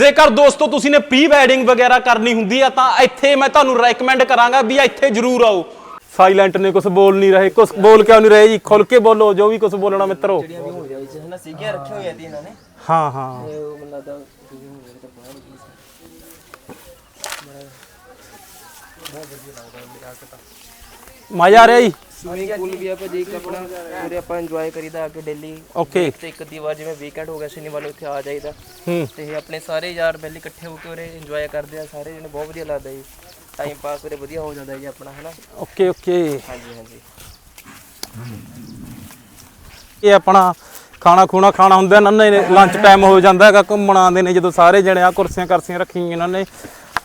ਜੇਕਰ ਦੋਸਤੋ ਤੁਸੀਂ ਨੇ ਪ੍ਰੀ ਵੈਡਿੰਗ ਵਗੈਰਾ ਕਰਨੀ ਹੁੰਦੀ ਆ ਤਾਂ ਇੱਥੇ ਮੈਂ ਤੁਹਾਨੂੰ ਰეკਮੈਂਡ ਕਰਾਂਗਾ ਵੀ ਇੱਥੇ ਜ਼ਰੂਰ ਆਓ। ਸਾਇਲੈਂਟ ਨੇ ਕੁਝ ਬੋਲ ਨਹੀਂ ਰਹੇ ਕੁਝ ਬੋਲ ਕਿਉਂ ਨਹੀਂ ਰਹੇ ਜੀ? ਖੁੱਲ ਕੇ ਬੋਲੋ ਜੋ ਵੀ ਕੁਝ ਬੋਲਣਾ ਮਿੱਤਰੋ। ਹੋ ਹਾਂ ਮਜ਼ਾ ਆ ਰਿਹਾ ਜੀ? ਸਵਿਮਿੰਗ ਪੂਲ ਵੀ ਆ ਭਾਜੀ ਇੱਕ ਆਪਣਾ ਪੂਰੇ ਆਪਾਂ ਇੰਜੋਏ ਕਰੀਦਾ ਆ ਕੇ ਡੇਲੀ ਓਕੇ ਤੇ ਇੱਕ ਅੱਧੀ ਵਾਰ ਜਿਵੇਂ ਵੀਕਐਂਡ ਹੋ ਗਿਆ ਸ਼ਨੀਵਾਰ ਨੂੰ ਇੱਥੇ ਆ ਜਾਈਦਾ। ਹੂੰ। ਤੇ ਇਹ ਆਪਣੇ ਸਾਰੇ ਯਾਰ ਬੈਲੀ ਇਕੱਠੇ ਹੋ ਕੇ ਉਰੇ ਇੰਜੋਏ ਕਰਦੇ ਆ ਸਾਰੇ ਜਣੇ ਬਹੁਤ ਵਧੀਆ ਲੱਗਦਾ ਜੀ। ਟਾਈਮ ਪਾਸ ਉਰੇ ਵਧੀਆ ਹੋ ਜਾਂਦਾ ਜੀ ਆਪਣਾ ਹਨਾ? ਓਕੇ ਓਕੇ ਹਾਂਜੀ ਹਾਂਜੀ। ਇਹ ਆਪਣਾ ਖਾਣਾ ਖੂਣਾ ਖਾਣਾ ਹੁੰਦਾ ਨਾ ਨੇ ਲੰਚ ਟਾਈਮ ਹੋ ਜਾਂਦਾ ਹੈਗਾ ਘੁੰਮਣ ਆਉਂਦੇ ਨੇ ਜਦੋਂ ਸਾਰੇ ਜਣੇ ਆ ਕੁਰਸੀਆਂ ਕਰਸੀਆਂ ਰੱਖੀਆਂ ਇਹਨਾਂ ਨੇ।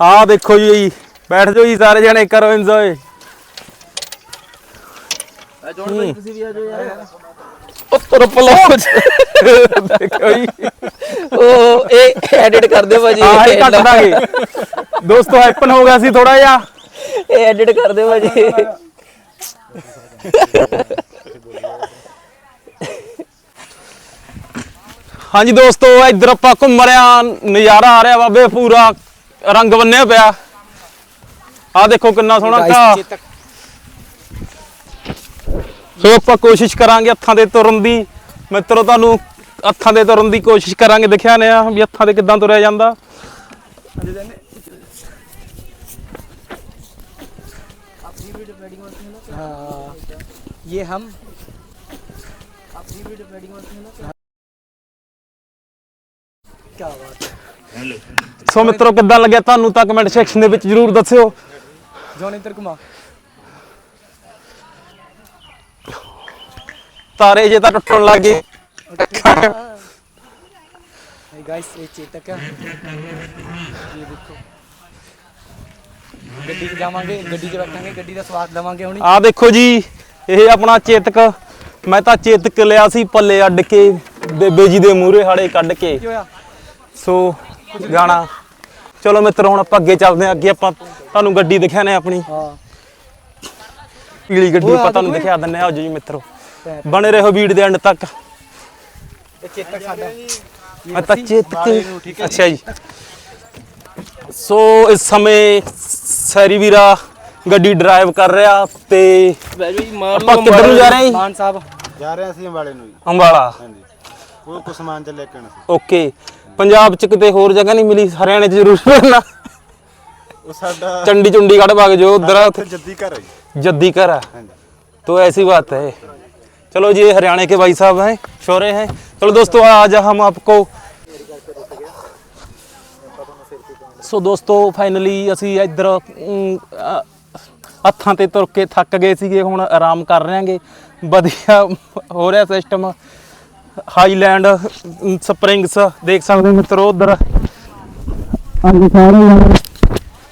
ਆਹ ਦੇਖੋ ਜੀ ਬੈਠ ਜਾਓ ਜੀ ਸਾਰੇ ਜਣੇ ਕਰੋ ਇੰਜੋਏ ਜੋੜ ਭਾਈ ਤੁਸੀਂ ਵੀ ਆ ਜਾਓ ਯਾਰ। ਉੱਤਰ ਪਲੋਜ ਦੇਖੋ ਜੀ। ਉਹ ਇਹ ਐਡਿਟ ਕਰ ਦਿਓ ਭਾਜੀ ਆਹ ਹੀ ਕੱਟ ਦਾਂਗੇ ਦੋਸਤੋ ਹੈਪਨ ਹੋ ਗਿਆ ਸੀ ਥੋੜਾ ਜਿਹਾ। ਇਹ ਐਡਿਟ ਕਰ ਦਿਓ ਭਾਜੀ। ਹਾਂਜੀ ਦੋਸਤੋ ਇੱਧਰ ਆਪਾਂ ਘੁੰਮ ਰਿਆ ਨਜ਼ਾਰਾ ਆ ਰਿਹਾ ਬਾਬੇ ਪੂਰਾ ਰੰਗ ਬੰਨਿਆ ਪਿਆ। ਆਹ ਦੇਖੋ ਕਿੰਨਾ ਸੋਹਣਾ ਘਾਹ। ਸੋ ਆਪਾਂ ਕੋਸ਼ਿਸ਼ ਕਰਾਂਗੇ ਹੱਥਾਂ ਦੇ ਤੁਰਨ ਦੀ ਮਿੱਤਰੋ ਤੁਹਾਨੂੰ ਹੱਥਾਂ ਦੇ ਤੁਰਨ ਦੀ ਕੋਸ਼ਿਸ਼ ਕਰਾਂਗੇ ਦਿਖਿਆ ਨੇ ਆ ਵੀ ਹੱਥਾਂ ਦੇ ਕਿੱਦਾਂ ਤੁਰਿਆ ਜਾਂਦਾ ये हम अपनी वीडियो वेडिंग होती है ना क्या बात है ਸੋ ਮਿੱਤਰੋ ਕਿੱਦਾਂ ਲੱਗਿਆ ਤੁਹਾਨੂੰ ਤਾਂ ਕਮੈਂਟ ਸੈਕਸ਼ਨ ਦੇ ਵਿੱਚ ਜਰੂਰ ਦੱਸਿਓ जॉनितर कुमार ਤਾਰੇ ਜੇ ਤਾਂ ਟੁੱਟਣ ਲੱਗ ਗਏ। ਆ। ਦੇਖੋ। ਜੀ ਇਹ ਆਪਣਾ ਚੇਤਕ। ਮੈਂ ਤਾਂ ਚੇਤਕ ਲਿਆ ਸੀ ਪੱਲੇ ਅੱਡ ਕੇ ਬੇਬੇ ਜੀ ਦੇ ਮੂਹਰੇ ਹਾੜੇ ਕੱਢ ਕੇ। ਸੋ ਗਾਣਾ ਚਲੋ ਮਿੱਤਰ ਹੁਣ ਆਪਾਂ ਅੱਗੇ ਚੱਲਦੇ ਹਾਂ। ਅੱਗੇ ਆਪਾਂ ਤੁਹਾਨੂੰ ਗੱਡੀ ਦਿਖਾਣੇ ਆਪਣੀ। ਹਾਂ। ਪੀਲੀ ਗੱਡੀ ਆਪਾਂ ਤੁਹਾਨੂੰ ਦਿਖਾ। ਦਿੰਨੇ ਆ ਜੀ ਮਿੱਤਰੋ। ਬਣੇ ਰਹੋ ਵੀਡ ਦੇ ਅੰਡ ਤੱਕ। ਚੇਤਕ ਸਾਡਾ ਅਤਾ ਅੱਛਾ ਜੀ। ਸੋ ਇਸ ਸਮੇਂ ਸੈਰੀ ਵੀਰਾ ਗੱਡੀ ਡਰਾਈਵ ਕਰ ਰਿਹਾ ਤੇ ਆਪਾਂ ਕਿੱਧਰ ਨੂੰ ਜਾ ਰਹੇ ਹਾਂ ਖਾਨ ਸਾਹਿਬ। ਜਾ ਰਹੇ ਅਸੀਂ ਅੰਬਾਲੇ ਨੂੰ ਜੀ। ਅੰਬਾਲਾ। ਹਾਂਜੀ। ਉਹ ਕੁ ਸਮਾਨ ਚ ਲੈ ਕੇ ਆਣਾ ਸੀ। ਓਕੇ। ਪੰਜਾਬ ਚ ਕਿਤੇ ਹੋਰ ਜਗ੍ਹਾ ਨਹੀਂ ਮਿਲੀ? ਹਰਿਆਣੇ ਚ ਜ਼ਰੂਰ ਮਿਲਣਾ। ਉਹ ਸਾਡਾ ਚੰਡੀ ਚੁੰਡੀਗੜ੍ਹ ਵਗ ਜੋ ਉਧਰ ਜੱਦੀ ਘਰ ਹੈ ਜੱਦੀ ਘਰ ਹੈ ਹਾਂਜੀ। ਤੋ ਐਸੀ ਬਾਤ ਹੈ। चलो जी ये हरियाणा के भाई साहब हैं शोरे हैं चलो दोस्तों आज हम आपको ਸੋ ਦੋਸਤੋ ਫਾਈਨਲੀ ਅਸੀਂ ਇੱਧਰ ਅਮ, ਅ, ਹੱਥਾਂ ਤੇ ਤੁਰ ਕੇ ਥੱਕ ਗਏ ਸੀਗੇ ਹੁਣ ਆਰਾਮ ਕਰ ਰਹੇ ਹਾਂਗੇ ਵਧੀਆ ਹੋ ਰਿਹਾ ਸਿਸਟਮ ਹਾਈਲੈਂਡ ਅਮ, ਸਪਰਿੰਗਸ ਦੇਖ ਸਕਦੇ ਹੋ ਮਿੱਤਰੋ ਉਧਰ ਅੱਜ ਸਾਰੇ ਜਾਣੇ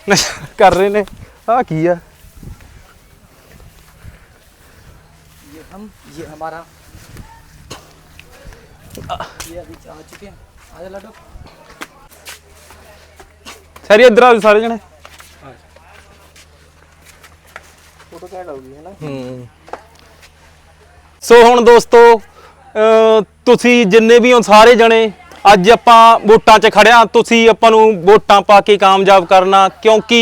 ਨਸ਼ਾ ਕਰ ਰਹੇ ਨੇ ਆ ਕੀ ਆ ये हम ये हमारा ये अभी आ चुके हैं आ जा लड्डू ਸਾਰੀ ਇੱਧਰ ਆਓ ਸਾਰੇ ਜਣੇ फोटो कैड होगी है ना ਹੂੰ ਸੋ ਹੁਣ ਦੋਸਤੋ ਅਹ ਤੁਸੀਂ ਜਿੰਨੇ ਵੀ ਹੋ ਸਾਰੇ ਜਣੇ ਅੱਜ ਆਪਾਂ ਵੋਟਾਂ 'ਚ ਖੜਿਆ ਤੁਸੀਂ ਆਪਾਂ ਨੂੰ ਵੋਟਾਂ ਪਾ ਕੇ ਕਾਮਯਾਬ ਕਰਨਾ ਕਿਉਂਕਿ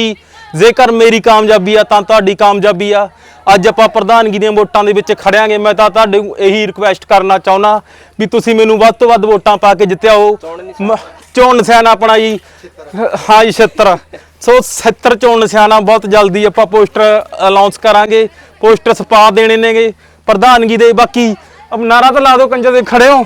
ਜੇਕਰ ਮੇਰੀ ਕਾਮਯਾਬੀ ਆ ਤਾਂ ਤੁਹਾਡੀ ਕਾਮਯਾਬੀ ਆ। ਅੱਜ ਆਪਾਂ ਪ੍ਰਧਾਨਗੀ ਦੀਆਂ ਵੋਟਾਂ ਦੇ ਵਿੱਚ ਖੜਿਆਂਗੇ। ਮੈਂ ਤਾਂ ਤੁਹਾਡੇ ਨੂੰ ਇਹੀ ਰਿਕੁਐਸਟ ਕਰਨਾ ਚਾਹੁੰਦਾ ਵੀ ਤੁਸੀਂ ਮੈਨੂੰ ਵੱਧ ਤੋਂ ਵੱਧ ਵੋਟਾਂ ਪਾ ਕੇ ਜਿੱਤਿਆਓ ਮ- ਚੋਣ ਨਿਸ਼ਾਨ ਆਪਣਾ ਜੀ। ਹਾਂ ਜੀ 76 ਸੋ 70 ਚੋਣ ਨਿਸ਼ਾਨਾ ਬਹੁਤ ਜਲਦੀ ਆਪਾਂ ਪੋਸਟਰ ਅਨਾਉਂਸ ਕਰਾਂਗੇ। ਪੋਸਟਰ ਛਪਾ ਦੇਣੇ ਨੇਗੇ। ਪ੍ਰਧਾਨਗੀ ਦੇ ਬਾਕੀ ਅਬ ਨਾਰਾ ਤਾਂ ਲਾ ਦਿਓ, ਕੰਜਰ ਦੇ ਖੜੇ ਹੋ।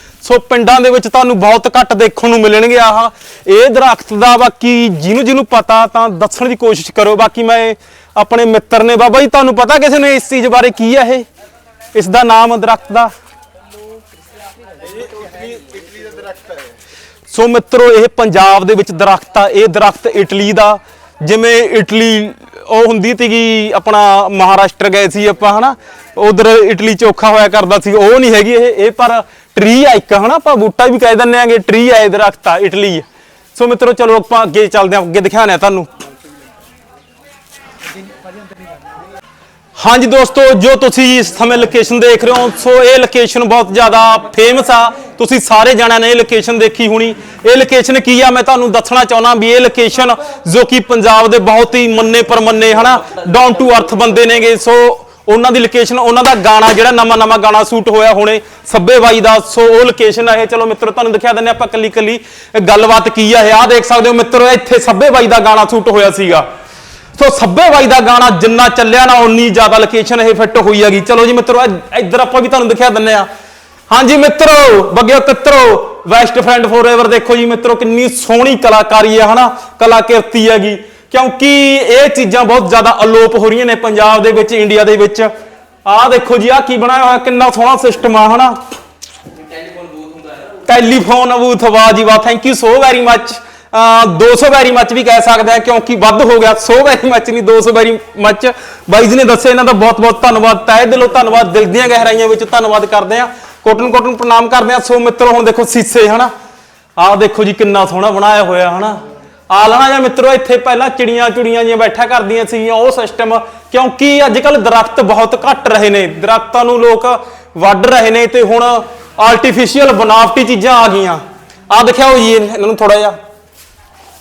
ਸੋ ਪਿੰਡਾਂ ਦੇ ਵਿੱਚ ਤੁਹਾਨੂੰ ਬਹੁਤ ਘੱਟ ਦੇਖਣ ਨੂੰ ਮਿਲਣਗੇ ਆਹ। ਇਹ ਦਰਖਤ ਦਾ ਬਾਕੀ ਜਿਹਨੂੰ ਜਿਹਨੂੰ ਪਤਾ ਤਾਂ ਦੱਸਣ ਦੀ ਕੋਸ਼ਿਸ਼ ਕਰੋ। ਬਾਕੀ ਮੈਂ ਆਪਣੇ ਮਿੱਤਰ ਨੇ ਬਾਬਾ ਜੀ, ਤੁਹਾਨੂੰ ਪਤਾ ਕਿਸੇ ਨੇ ਇਸ ਚੀਜ਼ ਬਾਰੇ ਕੀ ਹੈ ਇਹ? ਇਸ ਦਾ ਨਾਮ ਦਰਖਤ ਦਾ? ਸੋ ਮਿੱਤਰੋ, ਇਹ ਪੰਜਾਬ ਦੇ ਵਿੱਚ ਦਰਖਤ ਆ। ਇਹ ਦਰਖਤ ਇਟਲੀ ਦਾ। ਜਿਵੇਂ ਇਟਲੀ, ਉਹ ਹੁੰਦੀ ਸੀਗੀ ਆਪਣਾ ਮਹਾਰਾਸ਼ਟਰ ਗਏ ਸੀ ਆਪਾਂ, ਹਨਾ? ਉਧਰ ਇਟਲੀ ਚ ਔਖਾ ਹੋਇਆ ਕਰਦਾ ਸੀ। ਉਹ ਨਹੀਂ ਹੈਗੀ ਇਹ। ਇਹ ਪਰ ਟਰੀ ਆ ਇੱਕ, ਹਨਾ? ਆਪਾਂ ਬੂਟਾ ਵੀ ਕਹਿ ਦਿੰਦੇ ਆਂਗੇ ਟਰੀ ਆ ਇਹ ਦਰਖਤ ਆ ਇਟਲੀ। ਸੋ ਮਿੱਤਰੋ, ਚਲੋ ਆਪਾਂ ਅੱਗੇ ਚੱਲਦੇ ਆਂ ਅੱਗੇ ਦਿਖਾਉਂਦੇ ਤੁਹਾਨੂੰ। ਹਾਂਜੀ ਦੋਸਤੋ, ਜੋ ਤੁਸੀਂ ਇਸ ਸਮੇਂ ਲੋਕੇਸ਼ਨ ਦੇਖ ਰਹੇ ਹੋ, ਸੋ ਇਹ ਲੋਕੇਸ਼ਨ ਬਹੁਤ ਜ਼ਿਆਦਾ ਫੇਮਸ ਆ। ਤੁਸੀਂ ਸਾਰੇ ਜਾਣਿਆਂ ਨੇ ਇਹ ਲੋਕੇਸ਼ਨ ਦੇਖੀ ਹੋਣੀ। ਇਹ ਲੋਕੇਸ਼ਨ ਕੀ ਆ? ਮੈਂ ਤੁਹਾਨੂੰ ਦੱਸਣਾ ਚਾਹੁੰਦਾ ਵੀ ਇਹ ਲੋਕੇਸ਼ਨ ਜੋ ਕਿ ਪੰਜਾਬ ਦੇ ਬਹੁਤ ਹੀ ਮੰਨੇ ਪਰਮੰਨੇ ਹਨਾ? ਡਾਊਨ ਟੂ ਅਰਥ ਬੰਦੇ ਨੇਗੇ। ਸੋ ਉਹਨਾਂ ਦੀ ਲੋਕੇਸ਼ਨ ਉਹਨਾਂ ਦਾ ਗਾਣਾ ਜਿਹੜਾ ਨਵਾਂ ਨਵਾਂ ਗਾਣਾ ਸ਼ੂਟ ਹੋਇਆ ਹੁਣੇ, ਸੱਬੇ ਬਾਈ ਦਾ। ਸੋ ਉਹ ਲੋਕੇਸ਼ਨ ਆ ਇਹ। ਚਲੋ ਮਿੱਤਰੋ, ਤੁਹਾਨੂੰ ਦਿਖਾ ਦਿੰਦੇ ਆਪਾਂ ਕੱਲੀ ਕੱਲੀ ਗੱਲਬਾਤ ਕੀ ਆ, ਇਹ ਆ ਦੇਖ ਸਕਦੇ ਹੋ ਮਿੱਤਰੋ, ਇੱਥੇ ਸੱਬੇ ਬਾਈ ਦਾ ਗਾਣਾ ਸ਼ੂਟ ਹੋਇਆ ਸੀਗਾ। ਸੋ ਸੱਬੇ ਬਾਈ ਦਾ ਗਾਣਾ ਜਿੰਨਾ ਚੱਲਿਆ ਨਾ ਉਨੀ ਜ਼ਿਆਦਾ ਲੋਕੇਸ਼ਨ ਇਹ ਫਿੱਟ ਹੋਈ ਹੈਗੀ। ਚਲੋ ਜੀ ਮਿੱਤਰੋ ਇੱਧਰ ਆਪਾਂ ਵੀ ਤੁਹਾਨੂੰ ਦਿਖਾ ਦਿੰਨੇ ਆ ਹਾਂਜੀ ਮਿੱਤਰੋ, ਬੱਗਿਓ ਤਿੱਤਰੋ ਵੈਸਟ ਫਰੈਂਡ ਫੋਰਐਵਰ ਦੇਖੋ ਜੀ ਮਿੱਤਰੋ, ਕਿੰਨੀ ਸੋਹਣੀ ਕਲਾਕਾਰੀ ਹੈ ਹਨਾ? ਕਲਾਕਿਰਤੀ ਹੈਗੀ। ਕਿਉਂਕਿ ਇਹ ਚੀਜ਼ਾਂ ਬਹੁਤ ਜ਼ਿਆਦਾ ਅਲੋਪ ਹੋ ਰਹੀਆਂ ਨੇ ਪੰਜਾਬ ਦੇ ਵਿੱਚ ਇੰਡੀਆ ਦੇ ਵਿੱਚ। ਆਹ ਦੇਖੋ ਜੀ, ਆਹ ਕੀ ਬਣਾਇਆ ਹੋਇਆ, ਕਿੰਨਾ ਸੋਹਣਾ ਸਿਸਟਮ ਆ, ਹਨਾ? ਟੈਲੀਫੋਨ ਬੂਥ ਵਾਹ ਜੀ ਵਾਹ thank you so very much 200 very much ਵੀ ਕਹਿ ਸਕਦੇ ਆ, ਕਿਉਂਕਿ ਵੱਧ ਹੋ ਗਿਆ 100 ਵੈਰੀ ਮੱਚ ਨਹੀਂ 200 ਵੈਰੀ ਮੱਚ ਬਾਈ ਜੀ ਨੇ ਦੱਸਿਆ ਇਹਨਾਂ ਦਾ ਬਹੁਤ ਬਹੁਤ ਧੰਨਵਾਦ, ਤਹਿ ਦਿਲੋਂ ਧੰਨਵਾਦ, ਦਿਲ ਦੀਆਂ ਗਹਿਰਾਈਆਂ ਵਿੱਚ ਧੰਨਵਾਦ ਕਰਦੇ ਆ। ਕੋਟਨ ਕੋਟਨ ਪ੍ਰਣਾਮ ਕਰਦੇ ਆ। ਸੋ ਮਿੱਤਰੋ, ਹੁਣ ਦੇਖੋ ਸੀਸੇ, ਹਨਾ? ਆਹ ਦੇਖੋ ਜੀ, ਕਿੰਨਾ ਸੋਹਣਾ ਬਣਾਇਆ ਹੋਇਆ, ਹਨਾ? ਆ ਲੈਣਾ ਜਾਂ ਮਿੱਤਰੋ, ਇੱਥੇ ਪਹਿਲਾਂ ਚਿੜੀਆਂ ਚੁੜੀਆਂ ਜਿਹੀਆਂ ਬੈਠਾ ਕਰਦੀਆਂ ਸੀਗੀਆਂ, ਉਹ ਸਿਸਟਮ ਕਿਉਂਕਿ ਅੱਜ ਕੱਲ ਦਰਖਤ ਬਹੁਤ ਘੱਟ ਰਹੇ ਨੇ। ਦਰਖਤਾਂ ਨੂੰ ਲੋਕ ਵੱਢ ਰਹੇ ਨੇ ਤੇ ਹੁਣ ਆਰਟੀਫੀਸ਼ੀਅਲ ਬਨਾਵਟੀ ਚੀਜ਼ਾਂ ਆ ਗਈਆਂ। ਆ ਦਿਖਾਓ ਜੀ, ਇਹਨਾਂ ਨੂੰ ਥੋੜਾ ਜਿਹਾ।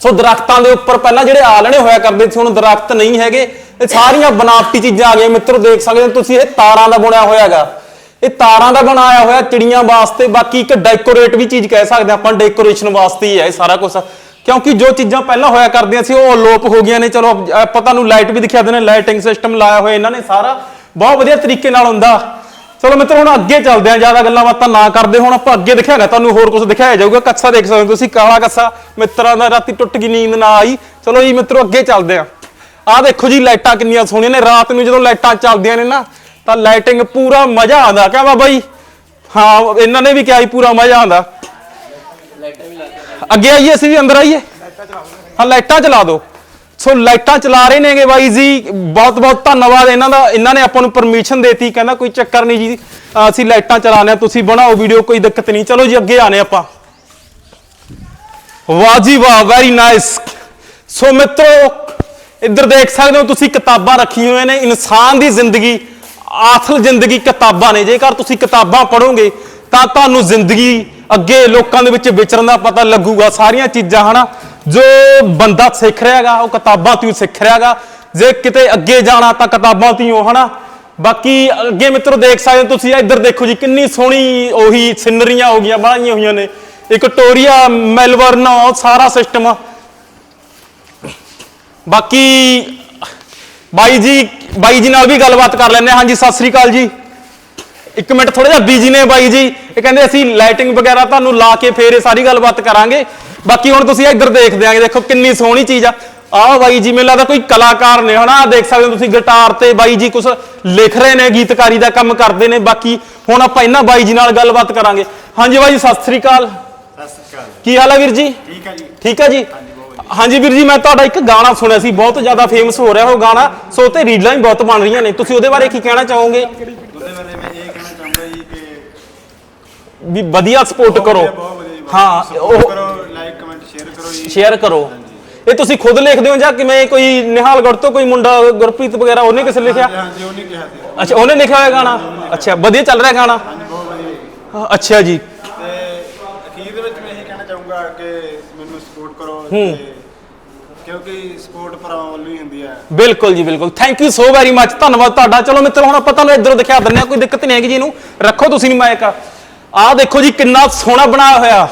ਸੋ ਦਰਖਤਾਂ ਦੇ ਉੱਪਰ ਪਹਿਲਾਂ ਜਿਹੜੇ ਆਲਣੇ ਹੋਇਆ ਕਰਦੇ ਸੀ, ਹੁਣ ਦਰਖਤ ਨਹੀਂ ਹੈਗੇ। ਇਹ ਸਾਰੀਆਂ ਬਨਾਵਟੀ ਚੀਜ਼ਾਂ ਆ ਗਈਆਂ। ਮਿੱਤਰੋ, ਦੇਖ ਸਕਦੇ ਹੋ ਤੁਸੀਂ, ਇਹ ਤਾਰਾਂ ਦਾ ਬਣਿਆ ਹੋਇਆ ਹੈਗਾ। ਇਹ ਤਾਰਾਂ ਦਾ ਬਣਾਇਆ ਹੋਇਆ ਚਿੜੀਆਂ ਵਾਸਤੇ, ਬਾਕੀ ਇੱਕ ਡੈਕੋਰੇਟ ਵੀ ਚੀਜ਼ ਕਹਿ ਸਕਦੇ ਹਾਂ ਆਪਾਂ ਡੈਕੋਰੇਸ਼ਨ ਵਾਸਤੇ ਹੀ ਹੈ ਇਹ ਸਾਰਾ ਕੁਝ ਕਿਉਂਕਿ ਜੋ ਚੀਜ਼ਾਂ ਪਹਿਲਾਂ ਹੋਇਆ ਕਰਦੀਆਂ ਸੀ, ਉਹ ਅਲੋਪ ਹੋ ਗਈਆਂ ਨੇ। ਚਲੋ ਆਪਾਂ ਤੁਹਾਨੂੰ ਲਾਈਟ ਵੀ ਦਿਖਾ ਦਿੰਦੇ ਲਾਈਟਿੰਗ ਸਿਸਟਮ ਲਾਇਆ ਹੋਇਆ ਇਹਨਾਂ ਨੇ ਸਾਰਾ। ਬਹੁਤ ਵਧੀਆ ਤਰੀਕੇ ਨਾਲ ਹੁੰਦਾ। ਚਲੋ ਮਿੱਤਰੋ, ਹੁਣ ਅੱਗੇ ਚੱਲਦੇ ਆਂ ਜ਼ਿਆਦਾ ਗੱਲਾਂ ਬਾਤਾਂ ਨਾ ਕਰਦੇ। ਹੁਣ ਆਪਾਂ ਅੱਗੇ ਦਿਖਾਣਾ ਤੁਹਾਨੂੰ ਹੋਰ ਕੁਝ ਦਿਖਾਇਆ ਜਾਊਗਾ। ਕੱਛਾ ਦੇਖ ਸਕਦੇ ਤੁਸੀਂ, ਕਾਲਾ ਕੱਛਾ ਮਿੱਤਰਾਂ ਦਾ ਰਾਤੀ ਟੁੱਟ ਗਈ ਨੀਂਦ ਨਾ ਆਈ। ਚਲੋ ਜੀ ਮਿੱਤਰੋ, ਅੱਗੇ ਚੱਲਦੇ ਆਂ ਆਹ ਦੇਖੋ ਜੀ, ਲਾਈਟਾਂ ਕਿੰਨੀਆਂ ਸੋਹਣੀਆਂ ਨੇ। ਰਾਤ ਨੂੰ ਜਦੋਂ ਲਾਈਟਾਂ ਚੱਲਦੀਆਂ ਨੇ ਨਾ, ਤਾਂ ਲਾਈਟਿੰਗ ਪੂਰਾ ਮਜ਼ਾ ਆਉਂਦਾ। ਕਿਆ ਬਾਬਾ ਜੀ? ਹਾਂ, ਇਹਨਾਂ ਨੇ ਵੀ ਕਿਹਾ ਜੀ ਪੂਰਾ ਮਜ਼ਾ ਆਉਂਦਾ। ਅੱਗੇ ਆਈਏ ਅਸੀਂ ਵੀ, ਅੰਦਰ ਆਈਏ। ਹਾਂ ਲਾਈਟਾਂ ਚਲਾ ਦਿਓ। ਸੋ ਲਾਈਟਾਂ ਚਲਾ ਰਹੇ ਨੇਗੇ ਬਾਈ ਜੀ। ਬਹੁਤ ਬਹੁਤ ਧੰਨਵਾਦ ਇਹਨਾਂ ਦਾ। ਇਹਨਾਂ ਨੇ ਆਪਾਂ ਨੂੰ ਪਰਮਿਸ਼ਨ ਦੇਤੀ, ਕਹਿੰਦਾ ਕੋਈ ਚੱਕਰ ਨਹੀਂ ਜੀ। ਅਸੀਂ ਲਾਈਟਾਂ ਚਲਾਣੇ ਆ ਤੁਸੀਂ ਬਣਾਓ ਵੀਡੀਓ, ਕੋਈ ਦਿੱਕਤ ਨਹੀਂ। ਚਲੋ ਜੀ, ਅੱਗੇ ਆਨੇ ਆਪਾਂ। ਵਾਹ ਜੀ ਵਾਹ ਵੈਰੀ ਨਾਈਸ ਸੋ ਮਿੱਤਰੋ, ਇੱਧਰ ਦੇਖ ਸਕਦੇ ਹੋ ਤੁਸੀਂ ਕਿਤਾਬਾਂ ਰੱਖੀਆਂ ਹੋਈਆਂ ਨੇ। ਇਨਸਾਨ ਦੀ ਜ਼ਿੰਦਗੀ ਆਸਲ ਜ਼ਿੰਦਗੀ ਕਿਤਾਬਾਂ ਨੇ। ਜੇਕਰ ਤੁਸੀਂ ਕਿਤਾਬਾਂ ਪੜੋਗੇ ਤਾਂ ਤੁਹਾਨੂੰ ਜ਼ਿੰਦਗੀ ਅੱਗੇ ਲੋਕਾਂ ਦੇ ਵਿੱਚ ਵਿਚਰਨ ਦਾ ਪਤਾ ਲੱਗੂਗਾ। ਸਾਰੀਆਂ ਚੀਜ਼ਾਂ, ਹਨਾ, ਜੋ ਬੰਦਾ ਸਿੱਖ ਰਿਹਾਗਾ ਉਹ ਕਿਤਾਬਾਂ ਤੋਂ ਹੀ ਸਿੱਖ ਰਿਹਾਗਾ ਜੇ ਕਿਤੇ ਅੱਗੇ ਜਾਣਾ ਤਾਂ ਕਿਤਾਬਾਂ ਤੋਂ ਹੀ ਹੋ ਹਨਾ। ਬਾਕੀ ਅੱਗੇ ਮਿੱਤਰੋ ਦੇਖ ਸਕਦੇ ਹੋ ਤੁਸੀਂ, ਇੱਧਰ ਦੇਖੋ ਜੀ, ਕਿੰਨੀ ਸੋਹਣੀ ਉਹੀ ਸਿਨਰੀਆਂ ਹੋ ਗਈਆਂ, ਬਣਾਈਆਂ ਹੋਈਆਂ ਨੇ। ਇਕਟੋਰੀਆ ਮੈਲਬਰਨ ਉਹ ਸਾਰਾ ਸਿਸਟਮ। ਬਾਕੀ ਬਾਈ ਜੀ ਬਾਈ ਜੀ ਨਾਲ ਵੀ ਗੱਲਬਾਤ ਕਰ ਲੈਂਦੇ ਹਾਂ। ਹਾਂਜੀ, ਸਤਿ ਸ੍ਰੀ ਅਕਾਲ ਜੀ। ਇੱਕ ਮਿੰਟ ਥੋੜਾ ਜਿਹਾ ਬੀਜੀ ਨੇ ਬਾਈ ਜੀ। ਇਹ ਕਹਿੰਦੇ ਅਸੀਂ ਲਾਈਟਿੰਗ ਵਗੈਰਾ ਤੁਹਾਨੂੰ ਲਾ ਕੇ ਫੇਰ ਇਹ ਸਾਰੀ ਗੱਲਬਾਤ ਕਰਾਂਗੇ। ਬਾਕੀ ਹੁਣ ਤੁਸੀਂ ਇੱਧਰ ਦੇਖਦੇ ਆਂਗੇ ਦੇਖੋ ਕਿੰਨੀ ਸੋਹਣੀ ਚੀਜ਼ ਆ। ਆਹ ਬਾਈ ਜੀ ਮੈਨੂੰ ਲੱਗਦਾ ਕੋਈ ਕਲਾਕਾਰ ਨੇ ਹਨਾ? ਦੇਖ ਸਕਦੇ ਹੋ ਤੁਸੀਂ ਗਿਟਾਰ ਤੇ ਬਾਈ ਜੀ ਕੁਝ ਲਿਖ ਰਹੇ ਨੇ ਗੀਤਕਾਰੀ ਦਾ ਕੰਮ ਕਰਦੇ ਨੇ। ਬਾਕੀ ਹੁਣ ਆਪਾਂ ਇਹਨਾਂ ਬਾਈ ਜੀ ਨਾਲ ਗੱਲਬਾਤ ਕਰਾਂਗੇ। ਹਾਂਜੀ ਬਾਈ ਜੀ ਸਤਿ ਸ੍ਰੀ ਅਕਾਲ। ਸਤਿ ਸ੍ਰੀ ਅਕਾਲ ਕੀ ਹਾਲ ਹੈ ਵੀਰ ਜੀ? ਠੀਕ ਹੈ ਜੀ। ਠੀਕ ਹੈ ਜੀ? ਹਾਂਜੀ ਵੀਰ ਜੀ ਮੈਂ ਤੁਹਾਡਾ ਇੱਕ ਗਾਣਾ ਸੁਣਿਆ ਸੀ ਬਹੁਤ ਜ਼ਿਆਦਾ ਫੇਮਸ ਹੋ ਰਿਹਾ ਉਹ ਗਾਣਾ। ਸੋ ਤੇ ਰੀਲਾਂ ਵੀ ਬਹੁਤ ਬਣ ਰਹੀਆਂ ਨੇ। ਤੁਸੀਂ ਉਹਦੇ ਬਾਰੇ ਕੀ ਕਹਿਣਾ ਚਾਹੋਗੇ ਉਹਦੇ ਬਾਰੇ ਮੈਂ ਇਹ ਕਹਿਣਾ ਚਾਹੁੰਦਾ ਜੀ ਕਿ ਵੀ ਵਧੀਆ ਸਪੋਰਟ ਕਰੋ। ਹਾਂ ਉਹ ਕਰੋ ਲਾਈਕ ਕਮੈਂਟ ਸ਼ੇਅਰ ਕਰੋ ਜੀ। ਸ਼ੇਅਰ ਕਰੋ। ਇਹ ਤੁਸੀਂ ਖੁਦ ਲਿਖਦੇ ਹੋ ਜਾਂ ਕਿਵੇਂ? ਕੋਈ ਨਿਹਾਲਗੜ੍ਹ ਤੋਂ ਕੋਈ ਮੁੰਡਾ ਗੁਰਪ੍ਰੀਤ ਵਗੈਰਾ ਉਹਨੇ ਕਿਸੇ ਲਿਖਿਆ? ਹਾਂਜੀ ਉਹਨੇ ਕਿਹਾ ਸੀ। ਅੱਛਾ ਉਹਨੇ ਲਿਖਿਆ ਹੋਇਆ ਗਾਣਾ? ਅੱਛਾ ਵਧੀਆ ਚੱਲ ਰਿਹਾ ਗਾਣਾ? ਹਾਂਜੀ ਬਹੁਤ ਵਧੀਆ ਅੱਛਾ ਜੀ। ਤੇ ਅਖੀਰ ਦੇ ਵਿੱਚ ਮੈਂ ਇਹ ਕਹਿਣਾ ਚਾਹੂੰਗਾ ਕਿ ਮੈਨੂੰ ਸਪੋਰਟ ਕਰੋ ਤੇ ਕਿਉਂਕਿ ਸਪੋਰਟ ਭਰਾਵਾਂ ਵੱਲੋਂ ਹੀ ਹੁੰਦੀ ਹੈ। ਬਿਲਕੁਲ ਜੀ ਬਿਲਕੁਲ। Thank you so very much ਧੰਨਵਾਦ ਤੁਹਾਡਾ। ਚਲੋ ਮਿੱਤਰੋ ਹੁਣ ਆਪਾਂ ਤੁਹਾਨੂੰ ਇੱਧਰੋਂ ਦਿਖਾ ਦਿੰਦੇ ਆ ਕੋਈ ਦਿੱਕਤ ਨਹੀਂ ਹੈਗੀ ਜੀ ਇਹਨੂੰ। ਰੱਖੋ ਤੁਸੀਂ ਨਹੀਂ ਮਾਇਕ। ਆਹ ਦੇਖੋ ਜੀ ਕਿੰਨਾ ਸੋਹਣਾ ਬਣਾਇਆ ਹੋਇਆ।